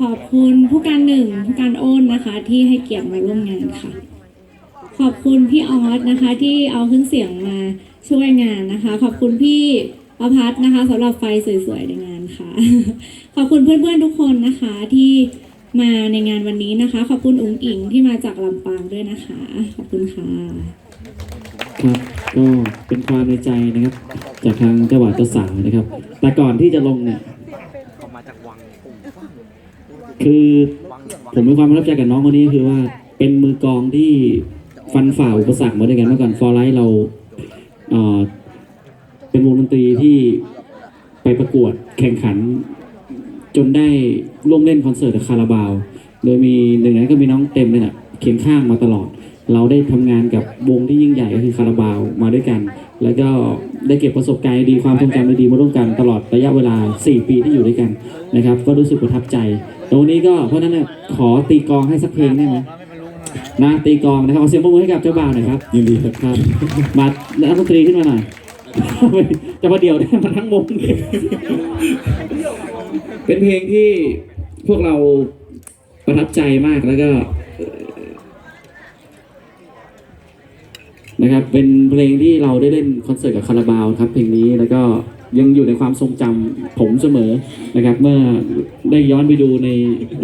ขอบคุณผู้การหนึ่งผู้การโอนนะคะ ที่ให้เกียรติมาร่วมงานค่ะ ขอบคุณพี่ออสนะคะ ที่เอาเครื่องเสียงมาช่วยงานนะคะ ขอบคุณพี่ประพัฒน์นะคะสำหรับไฟสวยๆในงานค่ะ ขอบคุณเพื่อนๆทุกคนนะคะที่มาในงานวันนี้นะคะ ขอบคุณอุ๋งอิงที่มาจากลำปางด้วยนะคะ ขอบคุณค่ะครับก็เป็นความในใจนะครับ จากทางเจ้าบ่าวเจ้าสาวนะครับ แต่ก่อนที่จะลงเนี่ย เขามาจากวังปุ่งฟัง คือผมมีความประทับใจกับน้องคนนี้คือว่าเป็นมือกองที่ฟันฝ่าอุปสรรคมาด้วยกันเมื่อก่อนฟอร์ไลท์เราเอ่อเป็นวงดนตรีที่ไปประกวดแข่งขัน จนได้ร่วมเล่นคอนเสิร์ตกับคาราบาว โดยมีหนึ่งในนั้นก็มีน้องเต็มเลยนะเคียงข้างมาตลอด เราได้ทำงานกับวงที่ยิ่งใหญ่ก็คือคาราบาวมาด้วยกัน แล้วก็ได้เก็บประสบการณ์ดีความทรงจำดีๆมาร่วมกันตลอดระยะเวลา 4 ปีที่อยู่ด้วยกันนะครับ ก็รู้สึกประทับใจแล้ววันนี้ก็เพราะฉะนั้นเนยขอตีกลองให้สักเพลงได้ไหมนะตีกลองนะครับขอเสียงปรบมือให้กับเจ้าบ่าวหน่อยครับยินดีครับมานักดนตรีขึ้นมาหน่อยจะมาเดี่ยวได้มาทั้งวงเลยเป็นเพลงที่พวกเราประทับใจมากแล้วก็เอ่อ นะครับเป็นเพลงที่เราได้เล่นคอนเสิร์ตกับคาราบาวครับเพลงนี้แล้วก็ยังอยู่ในความทรงจำผมเสมอนะครับ เมื่อได้ย้อนไปดูใน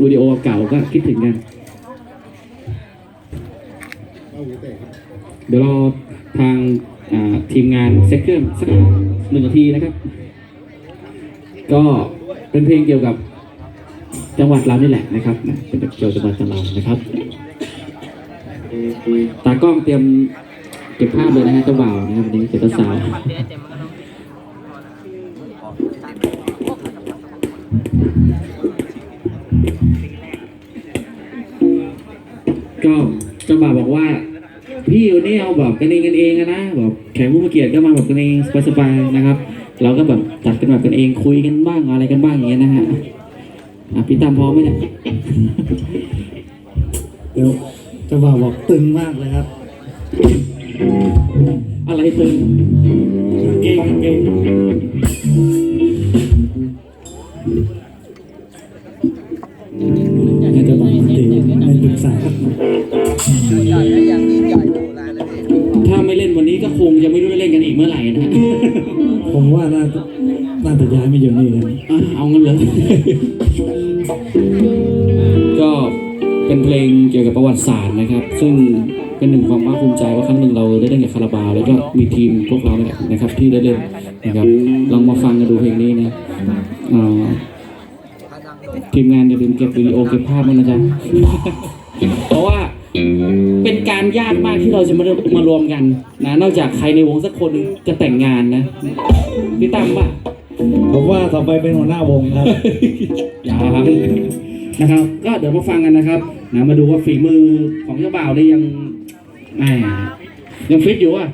วิดีโอเก่าก็คิดถึงกันเดี๋ยวรอทางทีมงานเซ็ตเครื่องสักหนึ่งนาทีนะครับ ก็เป็นเพลงเกี่ยวกับจังหวัดเรานี่แหละนะครับเป็นเกี่ยวกับจังหวัดเรานะครับตากล้องเตรียม เก็บภาพเลยนะฮะเจ้าบ่าวนะครับวันนี้เจ้าสาวก็เจ้าบ่าวบอกว่า พี่วันนี้เอาแบบกันเองกันเองอะนะแบบแขกผู้มาเกียรติก็มาแบบกันเองสบายๆนะครับ เราก็แบบจัดกันแบบกันเองคุยกันบ้างอะไรกันบ้างอย่างเงี้ยนะฮะอะพี่ตามพร้อมไหมเนี่ยเดี๋ยวเจะบ่าวบอกตึงมากเลยครับ อะไรตึงเก่งเก่งให้เจะบ่าวตีไม่ปรึกษาใหญ่และอย่างยิ่งใหญ่โบราณนะพี่ถ้าไม่เล่นวันนี้ก็คงจะไม่รู้จะเล่นกันอีกเมื่อไหร่นะ ผมว่าน่าจะน่าจะย้ายมาอยู่นี่นะอะเอางั้นเลยก็เป็นเพลงเกี่ยวกับประวัติศาสตร์นะครับ ซึ่ง เป็นหนึ่งความภาคภูมิใจว่าครั้งหนึ่งเราได้เล่นกับคาราบาวแล้วก็มีทีมพวกเราเนี่ยนะครับ ที่ได้เล่นนะครับลองมาฟังกันดูเพลงนี้นะอ่าถ้าดังทีมงานอย่าลืมเก็บวิดีโอเก็บภาพมันนะจ๊ะเพราะว่าเป็นการยากมากที่เราจะมามารวมกันนะ นอกจากใครในวงสักคนหนึ่งจะแต่งงานนะพี่ตั้มป่ะผมว่าต่อไปเป็นหัวหน้าวงครับยังนะครับ ก็เดี๋ยวมาฟังกันนะครับนะมาดูว่าฝีมือของเจ้าบ่าวนี่ยัง แหมยังฟิตอยู่อะ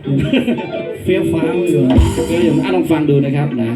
เฟี้ยวฟ้าวอยู่ก็ยังอะลองฟังดูนะครับนะ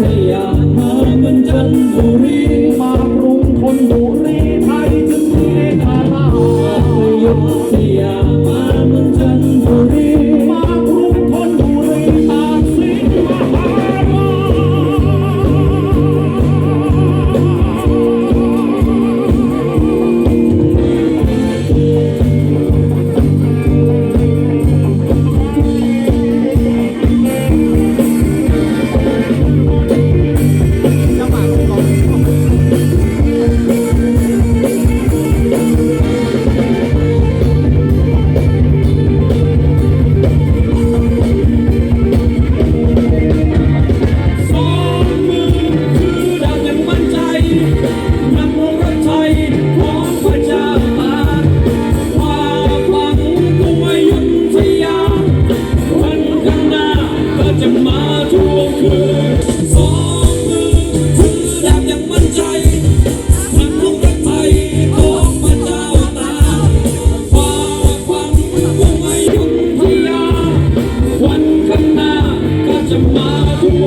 สยามาเหมือนจันทบุรีมากรุงธนบุรี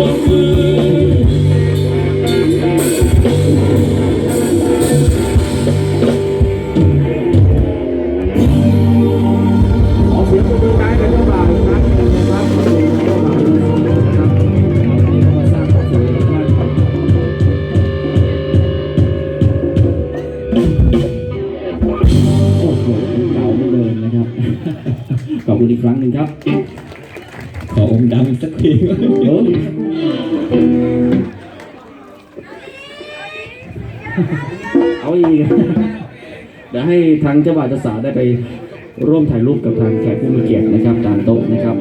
ามสุขให้กับท่านโอ้โหเก่าไม่เดินนะครับขอบคุณอีกครั้งหนึ่งครับ งดำอีกสักทีเดี๋ยวเอาอีกเดี๋ยวให้ทางเจ้าบ่าวเจ้าสาวได้ไปร่วมถ่ายรูปกับทางแขกผู้มีเกียรตินะครับตามโต๊ะนะครับ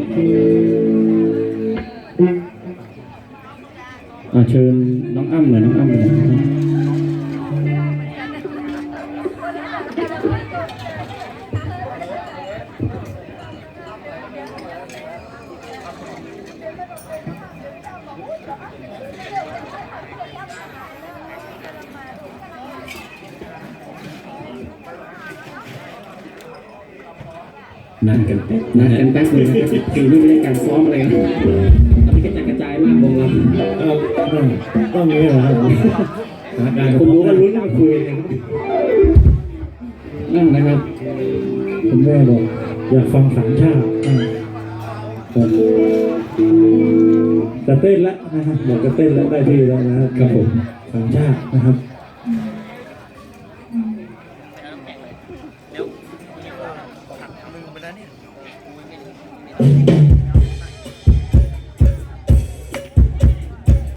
เชิญน้องอ้ำหน่อยน้องอ้ำหน่อย นะครับนัดกันแป๊บนัดกันแป๊บเลยนะครับคือนี่ไม่ได้การซ้อมอะไรนะตอนนี้กระจายกระจายมากวงเราเออต้องต้องนี้เหรอครับหาการคุณรู้ว่าลุ้นมาคุยกันนั่นนะครับคุณแม่บอกอยากฟังสามชาติอ่าครับ จะเต้นแล้วนะครับบอกจะเต้นแล้วได้ที่แล้วนะครับครับผมสามชาตินะครับ